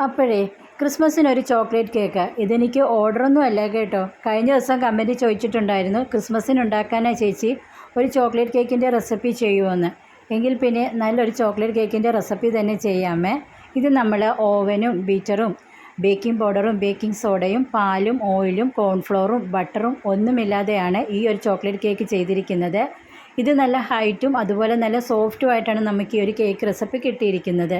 അപ്പോഴേ ക്രിസ്മസിന് ഒരു ചോക്ലേറ്റ് കേക്ക്. ഇതെനിക്ക് ഓർഡറൊന്നും അല്ല കേട്ടോ. കഴിഞ്ഞ ദിവസം കമന്റ് ചോദിച്ചിട്ടുണ്ടായിരുന്നു ക്രിസ്മസിന് ഉണ്ടാക്കാനാ ചേച്ചി ഒരു ചോക്ലേറ്റ് കേക്കിന്റെ റെസിപ്പി ചെയ്യുമെന്ന് എങ്കിൽ പിന്നെ നല്ലൊരു ചോക്ലേറ്റ് കേക്കിന്റെ റെസിപ്പി തന്നെ ചെയ്യാമേ. ഇത് നമ്മൾ ഓവനും ബീറ്ററും ബേക്കിംഗ് പൗഡറും ബേക്കിംഗ് സോഡയും പാലും ഓയിലും കോൺഫ്ലോറും ബട്ടറും ഒന്നുമില്ലാതെയാണ് ഈ ഒരു ചോക്ലേറ്റ് കേക്ക് ചെയ്തിരിക്കുന്നത്. ഇത് നല്ല ഹൈറ്റും അതുപോലെ നല്ല സോഫ്റ്റുമായിട്ടാണ് നമുക്ക് ഈ ഒരു കേക്ക് റെസിപ്പി കിട്ടിയിരിക്കുന്നത്.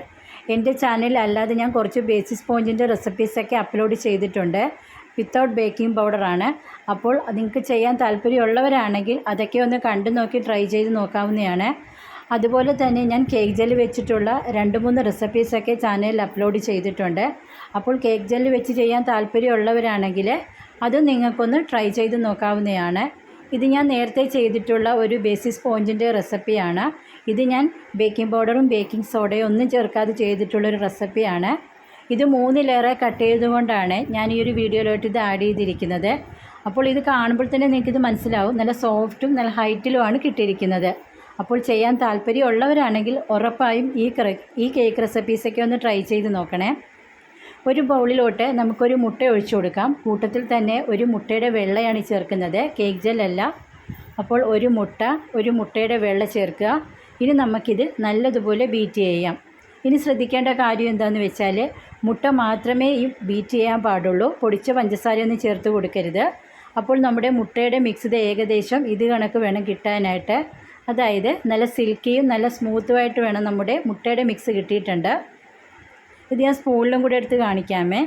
എന്റെ ചാനലിൽ അല്ലാതെ ഞാൻ കുറച്ച് ബേസിക് സ്പോഞ്ചിന്റെ റെസിപ്പീസൊക്കെ അപ്ലോഡ് ചെയ്തിട്ടുണ്ട്. വിത്തൗട്ട് ബേക്കിംഗ് പൗഡറാണ് അപ്പോൾ നിങ്ങൾക്ക് ചെയ്യാൻ താല്പര്യമുള്ളവരാണെങ്കിൽ അതൊക്കെ ഒന്ന് കണ്ടു നോക്കി ട്രൈ ചെയ്ത് നോക്കാവുന്നതാണ്. അതുപോലെ തന്നെ ഞാൻ കേക്ക് ജെൽ വെച്ചിട്ടുള്ള രണ്ട് മൂന്ന് റെസിപ്പീസൊക്കെ ചാനലിൽ അപ്ലോഡ് ചെയ്തിട്ടുണ്ട്. അപ്പോൾ കേക്ക് ജെൽ വെച്ച് ചെയ്യാൻ താല്പര്യമുള്ളവരാണെങ്കിൽ അത് നിങ്ങൾക്കൊന്ന് ട്രൈ ചെയ്ത് നോക്കാവുന്നതാണ്. ഇത് ഞാൻ നേരത്തെ ചെയ്തിട്ടുള്ള ഒരു ബേസിക് സ്പോഞ്ചിന്റെ റെസിപ്പിയാണ് ഇത് ഞാൻ ബേക്കിംഗ് പൗഡറും ബേക്കിംഗ് സോഡയും ഒന്നും ചേർക്കാതെ ചെയ്തിട്ടുള്ളൊരു റെസിപ്പിയാണ് ഇത് മൂന്നിലേറെ കട്ട് ചെയ്തുകൊണ്ടാണ് ഞാൻ ഈ ഒരു വീഡിയോയിലോട്ട് ഇത് ആഡ് ചെയ്തിരിക്കുന്നത്. അപ്പോൾ ഇത് കാണുമ്പോൾ തന്നെ നിങ്ങൾക്കിത് മനസ്സിലാവും. നല്ല സോഫ്റ്റും നല്ല ഹൈറ്റിലുമാണ് കിട്ടിയിരിക്കുന്നത്. അപ്പോൾ ചെയ്യാൻ താല്പര്യമുള്ളവരാണെങ്കിൽ ഉറപ്പായും ഈ ഈ കേക്ക് റെസിപ്പീസൊക്കെ ഒന്ന് ട്രൈ ചെയ്ത് നോക്കണേ. ഒരു ബൗളിലോട്ട് നമുക്കൊരു മുട്ട ഒഴിച്ചു കൊടുക്കാം. കൂട്ടത്തിൽ തന്നെ ഒരു മുട്ടയുടെ വെള്ളയാണ് ചേർക്കുന്നത്. കേക്ക് ജെല്ലല്ല. അപ്പോൾ ഒരു മുട്ട ഒരു മുട്ടയുടെ വെള്ള ചേർക്കുക. ഇനി നമുക്കിത് നല്ലതുപോലെ ബീറ്റ് ചെയ്യാം. ഇനി ശ്രദ്ധിക്കേണ്ട കാര്യം എന്താണെന്ന് വെച്ചാൽ മുട്ട മാത്രമേ ഈ ബീറ്റ് ചെയ്യാൻ പാടുള്ളൂ. പൊടിച്ച പഞ്ചസാരയൊന്നും ചേർത്ത് കൊടുക്കരുത്. അപ്പോൾ നമ്മുടെ മുട്ടയുടെ മിക്സ് ഇത് ഏകദേശം ഇത് കണക്ക് വേണം കിട്ടാനായിട്ട്. അതായത് നല്ല സിൽക്കിയും നല്ല സ്മൂത്തുമായിട്ട് വേണം നമ്മുടെ മുട്ടയുടെ മിക്സ് കിട്ടിയിട്ടുണ്ട്. ഇത് ഞാൻ സ്പൂണിലും കൂടെ എടുത്ത് കാണിക്കാമേ.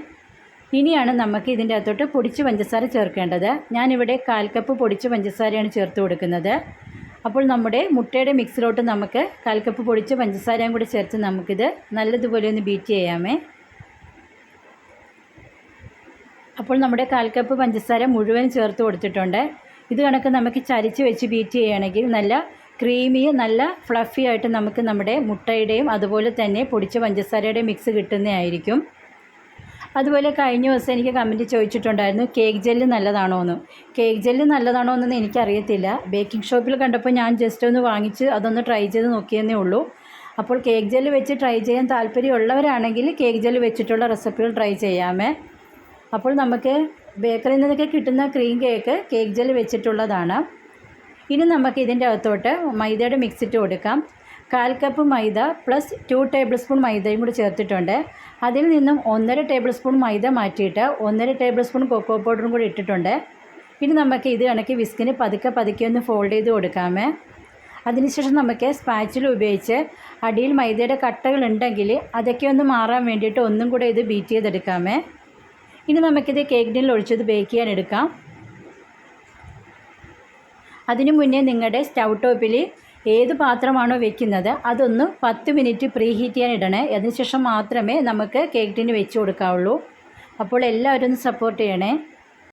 ഇനിയാണ് നമുക്ക് ഇതിന്റെ അകത്തോട്ട് പൊടിച്ച് പഞ്ചസാര ചേർക്കേണ്ടത്. ഞാനിവിടെ കാൽ കപ്പ് പൊടിച്ച് പഞ്ചസാരയാണ് ചേർത്ത് കൊടുക്കുന്നത്. അപ്പോൾ നമ്മുടെ മുട്ടയുടെ മിക്സിലോട്ട് നമുക്ക് കാൽ കപ്പ് പൊടിച്ച് പഞ്ചസാരയും കൂടി ചേർത്ത് നമുക്കിത് നല്ലതുപോലെ ഒന്ന് ബീറ്റ് ചെയ്യാമേ. അപ്പോൾ നമ്മുടെ കാൽ കപ്പ് പഞ്ചസാര മുഴുവൻ ചേർത്ത് കൊടുത്തിട്ടുണ്ട്. ഇത് കണക്ക് നമുക്ക് ചരിച്ച് വെച്ച് ബീറ്റ് ചെയ്യുകയാണെങ്കിൽ നല്ല ക്രീമിയും നല്ല ഫ്ലഫി ആയിട്ട് നമുക്ക് നമ്മുടെ മുട്ടയുടെയും അതുപോലെ തന്നെ പൊടിച്ച പഞ്ചസാരയുടെയും മിക്സ് കിട്ടുന്നതായിരിക്കും അതുപോലെ കഴിഞ്ഞ ദിവസം എനിക്ക് കമന്റ് ചോദിച്ചിട്ടുണ്ടായിരുന്നു കേക്ക് ജെല്ല് നല്ലതാണോ എന്ന്. കേക്ക് ജെല്ല് നല്ലതാണോ എന്നൊന്നും എനിക്കറിയത്തില്ല. ബേക്കിംഗ് ഷോപ്പിൽ കണ്ടപ്പോൾ ഞാൻ ജസ്റ്റ് ഒന്ന് വാങ്ങിച്ച് അതൊന്ന് ട്രൈ ചെയ്ത് നോക്കിയെന്നേ ഉള്ളൂ. അപ്പോൾ കേക്ക് ജെല്ല് വെച്ച് ട്രൈ ചെയ്യാൻ താല്പര്യമുള്ളവരാണെങ്കിൽ കേക്ക് ജെല്ല് വെച്ചിട്ടുള്ള റെസിപ്പികൾ ട്രൈ ചെയ്യാമേ. അപ്പോൾ നമുക്ക് ബേക്കറിയിൽ നിന്നൊക്കെ കിട്ടുന്ന ക്രീം കേക്ക് കേക്ക് ജെല്ല് വെച്ചിട്ടുള്ളതാണ്. ഇനി നമുക്ക് ഇതിന്റെ അകത്തോട്ട് മൈദയുടെ മിക്സ് ഇട്ട് കൊടുക്കാം. കാൽ കപ്പ് മൈദ പ്ലസ് ടു ടേബിൾ സ്പൂൺ മൈദയും കൂടി ചേർത്തിട്ടുണ്ട്. അതിൽ നിന്നും ഒന്നര ടേബിൾ സ്പൂൺ മൈദ മാറ്റിയിട്ട് ഒന്നര ടേബിൾ സ്പൂൺ കൊക്കോ പൗഡറും കൂടി ഇട്ടിട്ടുണ്ട്. ഇനി നമുക്ക് ഇത് കണക്ക് വിസ്കിന് പതുക്കെ പതുക്കെ ഒന്ന് ഫോൾഡ് ചെയ്ത് കൊടുക്കാമേ. അതിനുശേഷം നമുക്ക് സ്പാച്ചിൽ ഉപയോഗിച്ച് അടിയിൽ മൈദയുടെ കട്ടകൾ ഉണ്ടെങ്കിൽ അതൊക്കെ ഒന്ന് മാറാൻ വേണ്ടിയിട്ട് ഒന്നും കൂടെ ഇത് ബീറ്റ് ചെയ്തെടുക്കാമേ. ഇനി നമുക്കിത് കേക്ക് ടിന്നിൽ ഒഴിച്ചത് ബേക്ക് ചെയ്യാൻ എടുക്കാം. അതിനു മുന്നേ നിങ്ങളുടെ സ്റ്റൗ ടോപ്പിൽ ഏത് പാത്രമാണോ വെക്കുന്നത് അതൊന്ന് പത്ത് മിനിറ്റ് പ്രീ ഹീറ്റ് ചെയ്യാൻ ഇടണേ. അതിനുശേഷം മാത്രമേ നമുക്ക് കേക്ക് വെച്ച് കൊടുക്കാവുള്ളൂ. അപ്പോൾ എല്ലാവരും സപ്പോർട്ട് ചെയ്യണേ.